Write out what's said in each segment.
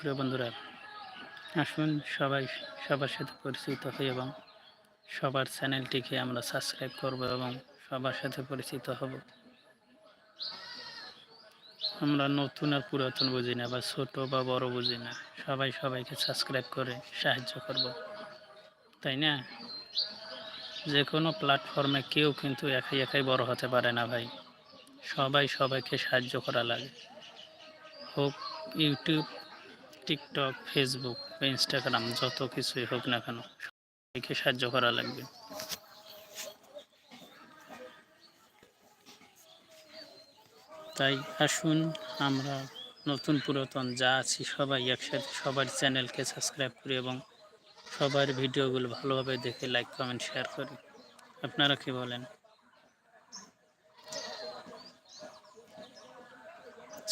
প্রিয় বন্ধুরা, আসুন সবাই সবার সাথে পরিচিত হই এবং সবার চ্যানেলটিকে আমরা সাবস্ক্রাইব করব এবং সবার সাথে পরিচিত হব। আমরা নতুন আর পুরাতন বুঝি না বা ছোট বা বড় বুঝি না, সবাই সবাইকে সাবস্ক্রাইব করে সাহায্য করব। তাই না? যে কোনো প্ল্যাটফর্মে কেউ কিন্তু একাই একাই বড় হতে পারে না ভাই। সবাই সবাইকে সাহায্য করা লাগে। হোক ইউটিউব টিকটক, ফেসবুক বা ইনস্টাগ্রাম যত কিছুই হোক না কেন, সবাইকে সাহায্য করা লাগবে। তাই আসুন আমরা নতুন পুরাতন যা আছি সবাই একসাথে সবার চ্যানেলকে সাবস্ক্রাইব করি এবং সবার ভিডিওগুলো ভালোভাবে দেখে লাইক কমেন্ট শেয়ার করি। আপনারা কি বলেন?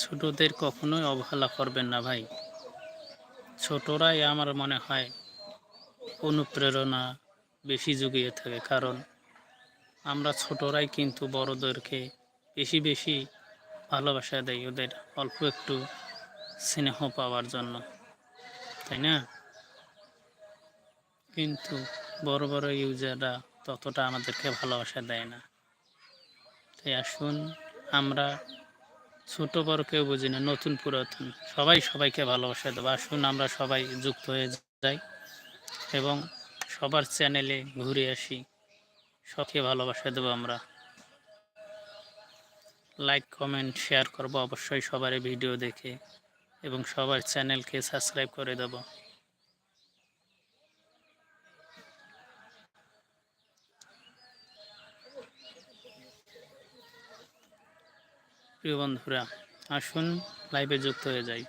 ছোটদের কখনোই অবহেলা করবেন না ভাই। ছোটরাই আমার মনে হয় অনুপ্রেরণা বেশি জুগিয়ে থাকে, কারণ আমরা ছোটরাই কিন্তু বড়দেরকে বেশি বেশি ভালোবাসা দেয় ওদের অল্প একটু স্নেহ পাওয়ার জন্য, তাই না? কিন্তু বড় বড় ইউজাররা ততটা আমাদেরকে ভালোবাসা দেয় না। তাই আসুন আমরা ছোট বড় কেউ বুঝি না, নতুন পুরাতন। সবাই সবাইকে ভালোবাসা দেবো আসুন আমরা সবাই যুক্ত হয়ে যাই এবং সবার চ্যানেলে ঘুরে আসি। সবকে ভালোবাসা দেবো আমরা। লাইক, কমেন্ট, শেয়ার করব। অবশ্যই সবার ভিডিও দেখে এবং সবার চ্যানেলকে সাবস্ক্রাইব করে দেব। প্রিয় বন্ধুরা, আসুন লাইভে যুক্ত হয়ে যাই।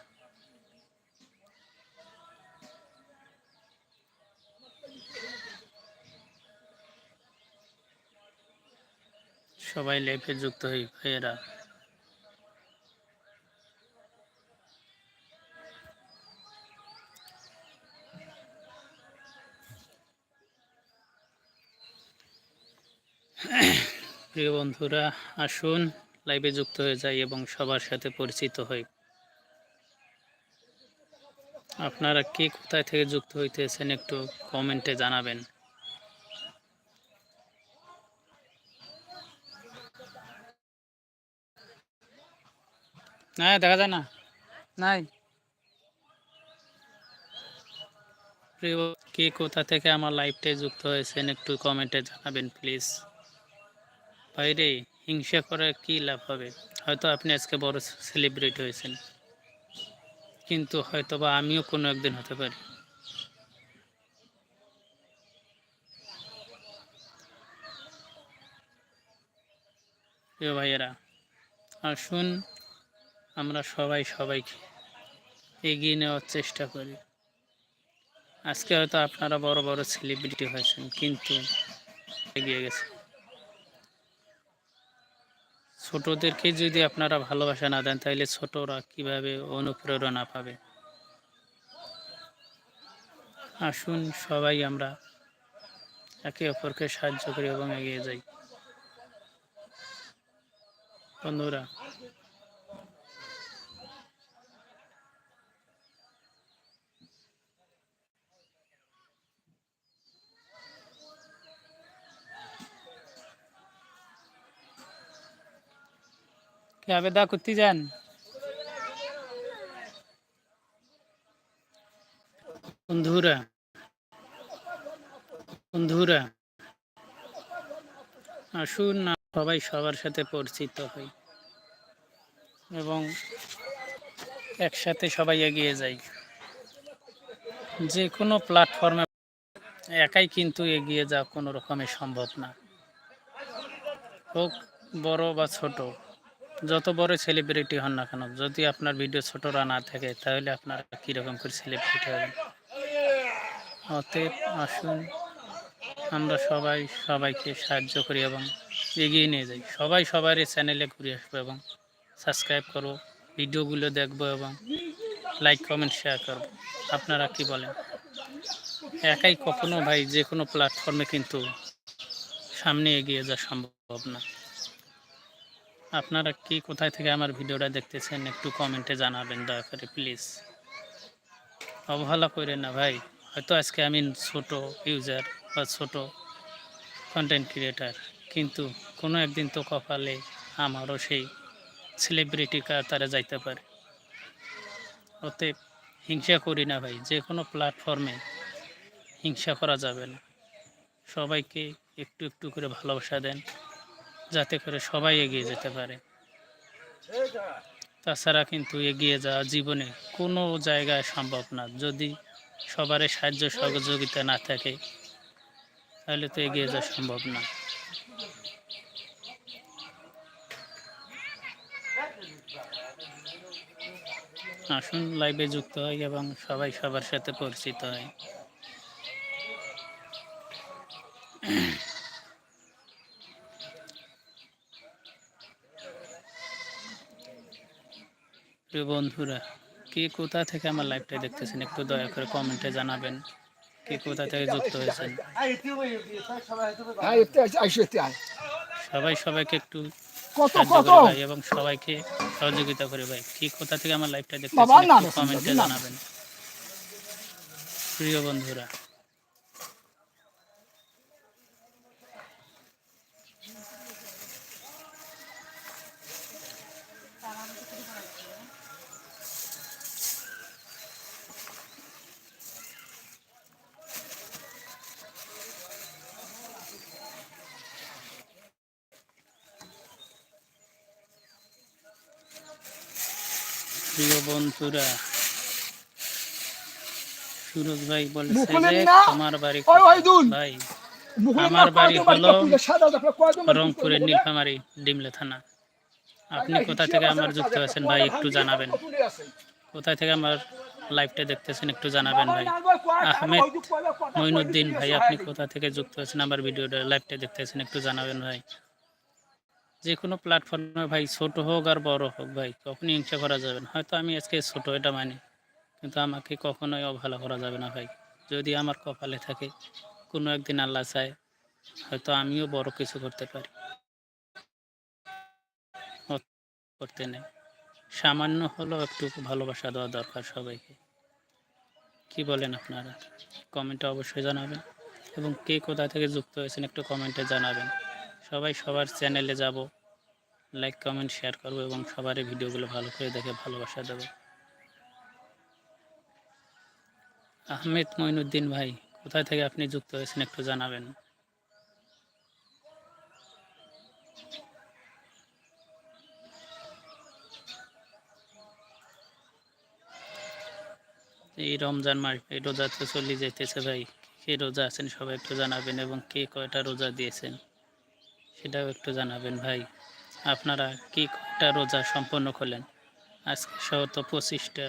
সবাই লাইভে যুক্ত হই, ভাইয়েরা। প্রিয় বন্ধুরা, আসুন। লাইভে যুক্ত হয়ে যাই এবং সবার সাথে পরিচিত হই। আপনারা কে কোথায় থেকে যুক্ত হইতেছেন একটু কমেন্টে জানাবেন। না দেখা যায় না? নাই? কে কোথা থেকে আমার লাইভটায় যুক্ত হয়েছেন একটু কমেন্টে জানাবেন প্লিজ বাইরে? হিংসা করে কি লাভ হবে? হয়তো আপনি আজকে বড় সেলিব্রিটি হয়েছেন। কিন্তু হয়তো বা আমিও কোনো একদিন হতে পারি। প্রিয় ভাইয়েরা, আসুন আমরা সবাই সবাইকে এগিয়ে নেওয়ার চেষ্টা করি। আজকে হয়তো আপনারা বড় বড় সেলিব্রিটি হয়েছেন, কিন্তু এগিয়ে গেছে ছোটদেরকে যদি আপনারা ভালোবাসা না দেন তাহলে ছোটরা কীভাবে অনুপ্রেরণা পাবে? আসুন সবাই আমরা একে অপরকে সাহায্য করি এবং এগিয়ে যাই। বন্ধুরা আবেদা করতে যান। বন্ধুরা বন্ধুরা, আসুন না, সবাই সবার সাথে পরিচিত হই। এবং একসাথে সবাই এগিয়ে যাই। যে কোনো প্ল্যাটফর্মে একাই কিন্তু এগিয়ে যাওয়া কোনো রকমে সম্ভব না। হোক, বড় বা ছোট। যত বড় সেলিব্রিটি হন না কেন, যদি আপনার ভিডিও ছোটরা না থাকে, তাহলে আপনারা কীরকম করে সেলিব্রিটি হবেন? অতএব আসুন, আমরা সবাই সবাইকে সাহায্য করি এবং এগিয়ে নিয়ে যাই। সবাই সবার চ্যানেলে ঘুরে আসব এবং সাবস্ক্রাইব করব ভিডিওগুলো দেখব এবং লাইক কমেন্ট শেয়ার করব। আপনারা কি বলেন? একাই কখনো ভাই যে কোনো প্ল্যাটফর্মে কিন্তু সামনে এগিয়ে যাওয়া সম্ভব না। আপনারা কি কোথায় থেকে আমার ভিডিওটা দেখতেছেন একটু কমেন্টে জানাবেন দয়া করে, প্লিজ। অবহেলা করে না ভাই। হয়তো আজকে আমি ছোট ইউজার বা ছোট কন্টেন্ট ক্রিয়েটার কিন্তু কোনো একদিন তো কপালে আমারও সেই সেলিব্রিটি তারা যাইতে পারে। ওতে হিংসা করি না ভাই, যে কোনো প্ল্যাটফর্মে হিংসা করা যাবে না। সবাইকে একটু একটু করে ভালোবাসা দেন। যাতে করে সবাই এগিয়ে যেতে পারে। তাছাড়া কিন্তু এগিয়ে যাওয়া জীবনে কোনো জায়গায় সম্ভব না। যদি সবারই সাহায্য সহযোগিতা না থাকে, তাহলে তো এগিয়ে যাওয়া সম্ভব না। আসুন লাইভে যুক্ত হয় এবং সবাই সবার সাথে পরিচিত হয় প্রিয় বন্ধুরা কে কোথা থেকে আমার লাইভটা দেখতেছেন একটু দয়া করে কমেন্টে জানাবেন। কে কোথা থেকে যুক্ত হয়েছেন? হ্যাঁ সবাই সবাইকে একটু এবং সবাইকে সহযোগিতা করে ভাই। কি কোথা থেকে আমার লাইভটা দেখতেছেন কমেন্টে জানাবেন। প্রিয় বন্ধুরা প্রিয় বন্ধুরা সুরজ ভাই বলেছে যে বাড়ি। ভাই আমার বাড়ি হলো রংপুরের? নীলফামারী ডিমলে থানা। আপনি কোথা থেকে আমার যুক্ত আছেন ভাই একটু জানাবেন? কোথায় থেকে আমার লাইভটা দেখতেছেন একটু জানাবেন ভাই। আহমেদ মইনুদ্দিন ভাই আপনি কোথা থেকে যুক্ত আছেন? আমার ভিডিওটা লাইভটা দেখতেছেন একটু জানাবেন ভাই। যে কোনো প্ল্যাটফর্মে ভাই, ছোট হোক আর বড় হোক ভাই, কখনই হিংসা করা যাবে না। হয়তো আমি আজকে ছোট, এটা মানি, কিন্তু আমাকে কখনোই অবহেলা করা যাবে না ভাই। যদি আমার কপালে থাকে, কোনো একদিন আল্লাহ চায়, হয়তো আমিও বড় কিছু করতে পারি। করতে নেই। সামান্য হলেও একটু ভালোবাসা দেওয়া দরকার সবাইকে। কি বলেন আপনারা? কমেন্টে অবশ্যই জানাবেন। এবং কে কোথা থেকে যুক্ত হয়েছেন একটু কমেন্টে জানাবেন। সবাই সবার চ্যানেলে যাব। লাইক কমেন্ট শেয়ার করব এবং সবারই ভিডিওগুলো ভালো করে দেখে ভালোবাসা দেবো। আহমেদ মঈনুদ্দিন ভাই কোথা থেকে আপনি যুক্ত হয়েছেন একটু জানাবেন? এই রমজান মাস, এই রোজা তো চলে যেতেছে ভাই। কে রোজা আছেন সবাই একটু জানাবেন এবং কে কয়টা রোজা দিয়েছেন? সেটাও একটু জানাবেন ভাই। আপনারা কি কয়টা রোজা সম্পন্ন করলেন? আজকে সহ তো পঁচিশটা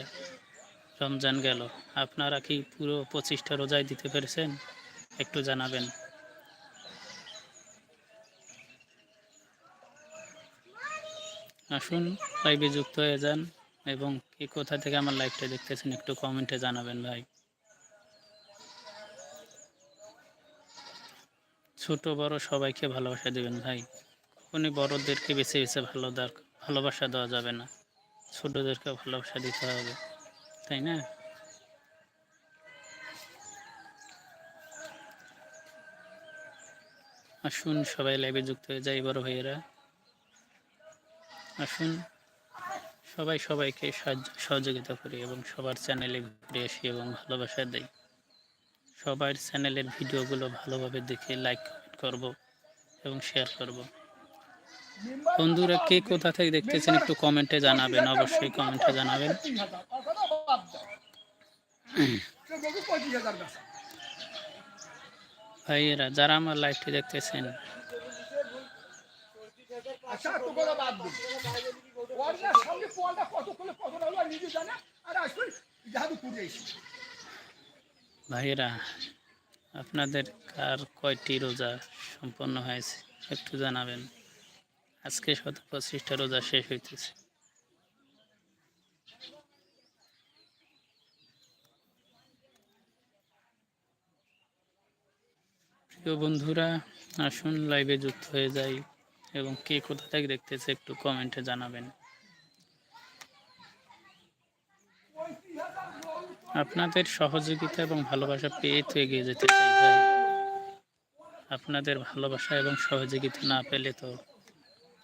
রমজান গেল। আপনারা কি পুরো পঁচিশটা রোজায় দিতে পেরেছেন? একটু জানাবেন। আসুন লাইভে যুক্ত হয়ে যান এবং কি কোথা থেকে আমার লাইভটা দেখতেছেন একটু কমেন্টে জানাবেন ভাই। ছোট, বড় সবাইকে ভালোবাসা দেবেন ভাই। কখনই বড়দেরকে বেছে বেছে ভালো ভালোবাসা দেওয়া যাবে না। ছোটদেরকে ভালোবাসা দিতে হবে, তাই না? আসুন সবাই লাইভে যুক্ত হয়ে যাই, বড় ভাইয়েরা। আসুন সবাই সবাইকে সাহায্য সহযোগিতা করি এবং সবার চ্যানেলে ঘুরে আসি এবং ভালোবাসা দেই। সবার চ্যানেলের ভিডিওগুলো ভালোভাবে দেখে লাইক কমেন্ট করব এবং শেয়ার করব। বন্ধুরা কে কোথা থেকে দেখতেছেন একটু কমেন্টে জানাবেন অবশ্যই কমেন্টে জানাবেন। ভাইয়েরা যারা আমার লাইভটি দেখতেছেন আচ্ছা, সামনে কত করলে কত আর আসলে জাদু করে এসে। ভাইয়েরা, আপনাদের কার কয়টি রোজা সম্পন্ন হয়েছে? একটু জানাবেন। আজকে শত পঁচিশটা রোজা শেষ হইতেছে। প্রিয় বন্ধুরা, আসুন লাইভে যুক্ত হয়ে যাই এবং কে কোথা থেকে দেখতেছে একটু কমেন্টে জানাবেন। আপনাদের সহযোগিতা এবং ভালোবাসা পেয়ে তো এগিয়ে যেতে চাই ভাই। আপনাদের ভালোবাসা এবং সহযোগিতা না পেলে তো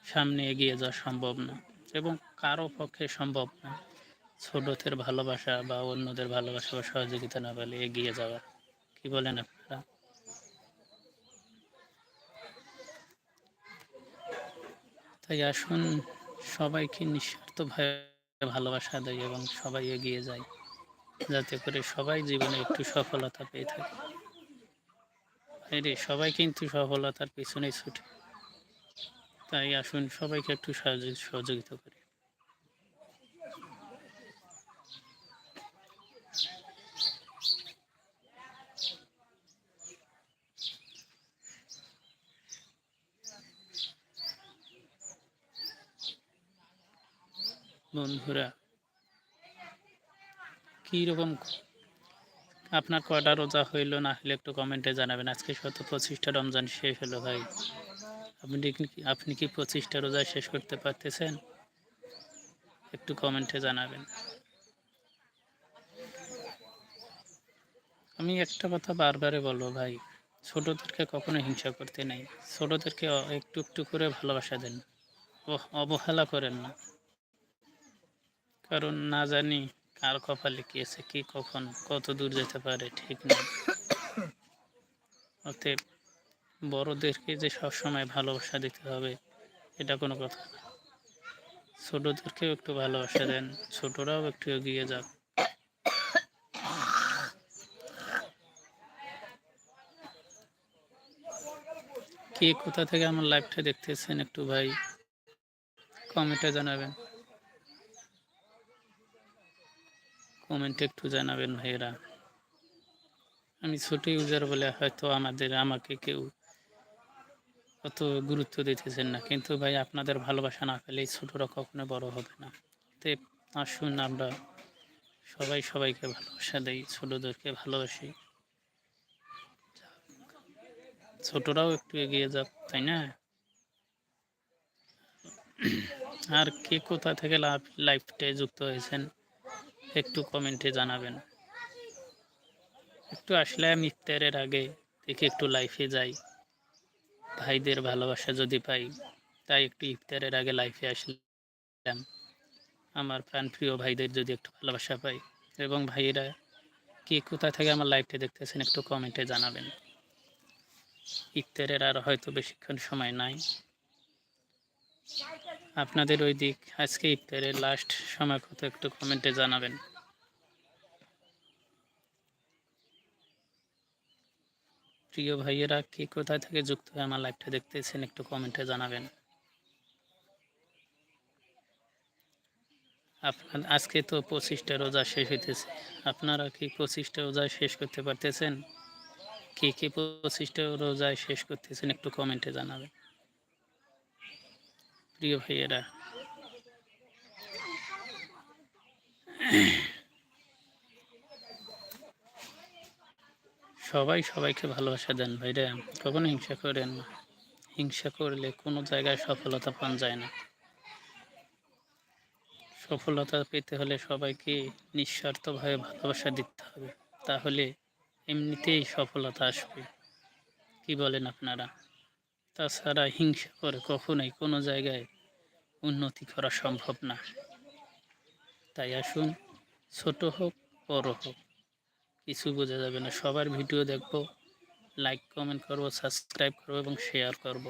সামনে এগিয়ে যাওয়া সম্ভব না এবং কারও পক্ষে সম্ভব না ছোটদের ভালোবাসা বা অন্যদের ভালোবাসা বা সহযোগিতা না পেলে এগিয়ে যাওয়া কি বলেন আপনারা? তাই আসুন সবাইকে নিঃস্বার্থভাবে ভালোবাসা দেয় এবং সবাই এগিয়ে যায় যাতে করে সবাই জীবনে একটু সফলতা পেয়ে থাকে। রে সবাই কিন্তু সফলতার পিছনেই ছুটে। তাই আসুন, সবাইকে একটু সহযোগিতা করি। বন্ধুরা কী রকম আপনার কয়টা রোজা হইল না হলে একটু কমেন্টে জানাবেন। আজকে শত পঁচিশটা রমজান শেষ হলো ভাই। আপনি আপনি কি পঁচিশটা রোজা শেষ করতে পারতেছেন? একটু কমেন্টে জানাবেন। আমি একটা কথা বারবারে বলব ভাই, ছোটদেরকে কখনো হিংসা করতে নেই। ছোটদেরকে একটু একটু করে ভালোবাসা দেন। অব- অবহেলা করেন না। কারণ না জানি কার কপালে কি আছে, কি কখন, কত দূর যেতে পারে, ঠিক নেই। অতএব বড়দেরকে যে সবসময় ভালোবাসা দিতে হবে, এটা কোনো কথা না। ছোটদেরকেও একটু ভালোবাসা দেন, ছোটরাও একটু এগিয়ে যাক। কে কোথা থেকে আমার লাইভটা দেখতেছেন একটু ভাই? কমেন্টে জানাবেন। কমেন্টে একটু জানাবেন ভাইয়েরা। আমি ছোট ইউজার বলে হয়তো আমাদের, আমাকে কেউ অত গুরুত্ব দিতেছেন না। কিন্তু ভাই, আপনাদের ভালোবাসা না পেলে এই ছোটরা কখনো বড় হবে না। তে আসুন আমরা সবাই সবাইকে ভালোবাসা দেই, ছোটদেরকে ভালোবাসি। ছোটরাও একটু এগিয়ে যাক, তাই না? আর কে কোথা থেকে লাইফটায় যুক্ত হয়েছেন? একটু কমেন্টে জানাবেন। একটু আসলে আমি ইফতারের আগে দেখি একটু লাইফে যাই। ভাইদের ভালোবাসা যদি পাই, তাই একটু ইফতারের আগে লাইফে আসলাম। আমার প্রাণপ্রিয় ভাইদের যদি একটু ভালোবাসা পাই এবং ভাইয়েরা কে কোথা থেকে আমার লাইফটা দেখতেছেন একটু কমেন্টে জানাবেন। ইফতারের আর হয়তো বেশিক্ষণ সময় নাই। আপনাদের ওই দিক। আজকে ইফতারের লাস্ট সময় কত একটু কমেন্টে জানাবেন। প্রিয় ভাইয়েরা, কে কোথা থেকে যুক্ত হয়ে আমার লাইভটা দেখতেছেন একটু কমেন্টে জানাবেন। আপনার, আজকে তো পঁচিশটা রোজা শেষ হইতেছে। আপনারা কি পঁচিশটা রোজা শেষ করতে পারতেছেন? কে কে পঁচিশটা রোজা শেষ করতেছেন একটু কমেন্টে জানাবেন। প্রিয় ভাইয়েরা। সবাই সবাইকে ভালোবাসা দেন ভাইরা। কখনো হিংসা করেন না। হিংসা করলে কোনো জায়গায় সফলতা পান যায় না। সফলতা পেতে হলে সবাইকে নিঃস্বার্থভাবে ভালোবাসা দিতে হবে। তাহলে এমনিতেই সফলতা আসবে। কি বলেন আপনারা? তাছাড়া হিংসা করে কখনোই কোনো জায়গায় উন্নতি করা সম্ভব না। তাই আসুন, ছোট হোক, বড় হোক, কিছু বোঝা যাবে না। সবার ভিডিও দেখব লাইক কমেন্ট করব সাবস্ক্রাইব করব এবং শেয়ার করব।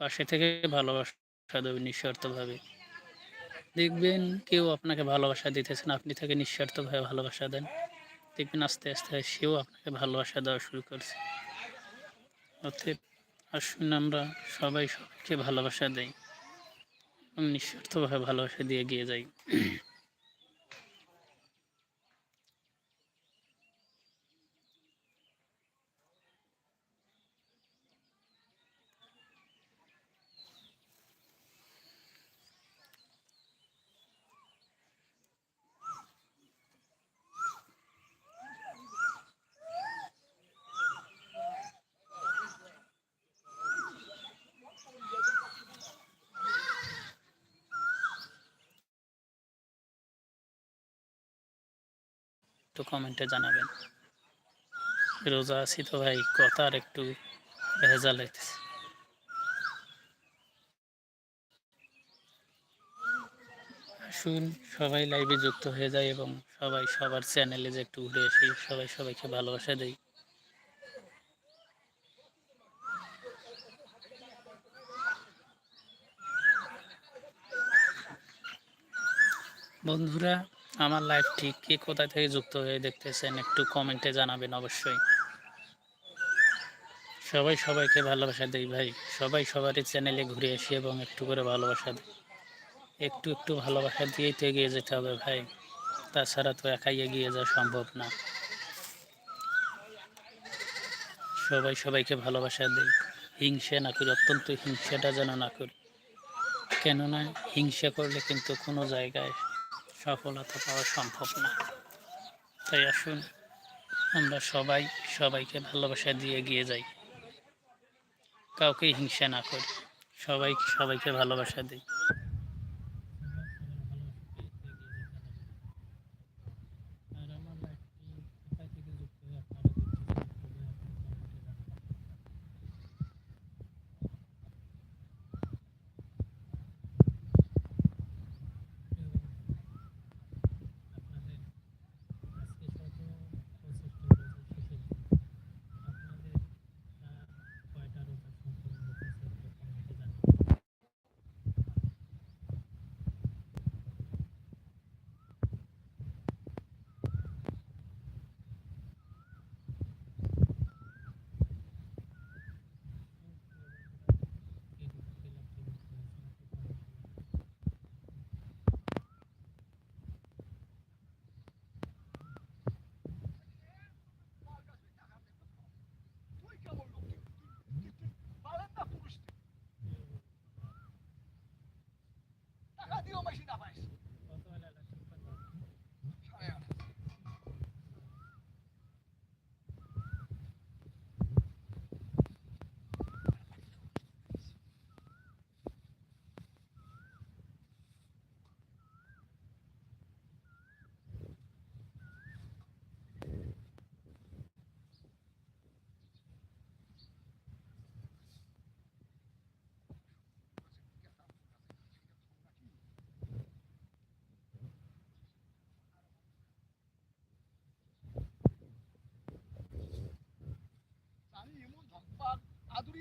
পাশে থেকে ভালোবাসা দেবে নিঃস্বার্থভাবে। দেখবেন কেউ আপনাকে ভালোবাসা দিতেছেন, আপনি তাকে নিঃস্বার্থভাবে ভালোবাসা দেন। দেখবেন আস্তে আস্তে সেও আপনাকে ভালোবাসা দেওয়া শুরু করছে। অতএব আসুন আমরা সবাই সবাইকে ভালোবাসা দেই। এবং নিঃস্বার্থভাবে ভালোবাসা দিয়ে এগিয়ে যাই। একটু কমেন্টে জানাবেন। রোজা আছি তো ভাই কথা আর একটু ভেজাল হইতেছে। আসুন, সবাই লাইভে যুক্ত হয়ে যায় এবং সবাই সবার চ্যানেলে যে একটু উঠে আসি, সবাই সবাইকে ভালোবাসা দেয় বন্ধুরা আমার লাইভ ঠিক কে কোথা থেকে যুক্ত হয়ে দেখতেছেন? একটু কমেন্টে জানাবেন অবশ্যই। সবাই সবাইকে ভালোবাসা দেই ভাই। সবাই সবারই চ্যানেলে ঘুরে আসি এবং একটু করে ভালোবাসা দিই। একটু একটু ভালোবাসা দিয়েই তো এগিয়ে যেতে হবে ভাই। তাছাড়া তো একাই এগিয়ে যাওয়া সম্ভব না। সবাই সবাইকে ভালোবাসা দেই। হিংসে না করি, অত্যন্ত হিংসাটা যেন না করি। কেননা হিংসা করলে কিন্তু কোনো জায়গায় সফলতা পাওয়া সম্ভব না। তাই আসুন, আমরা সবাই সবাইকে ভালোবাসা দিয়ে এগিয়ে যাই। কাউকে হিংসা না করি। সবাই সবাইকে ভালোবাসা দিই। Hindi ko masin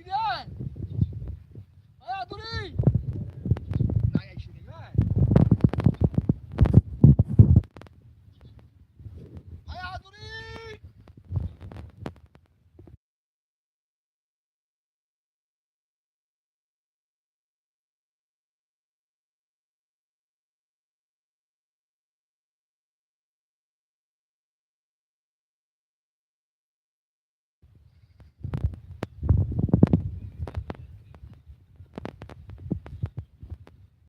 yun!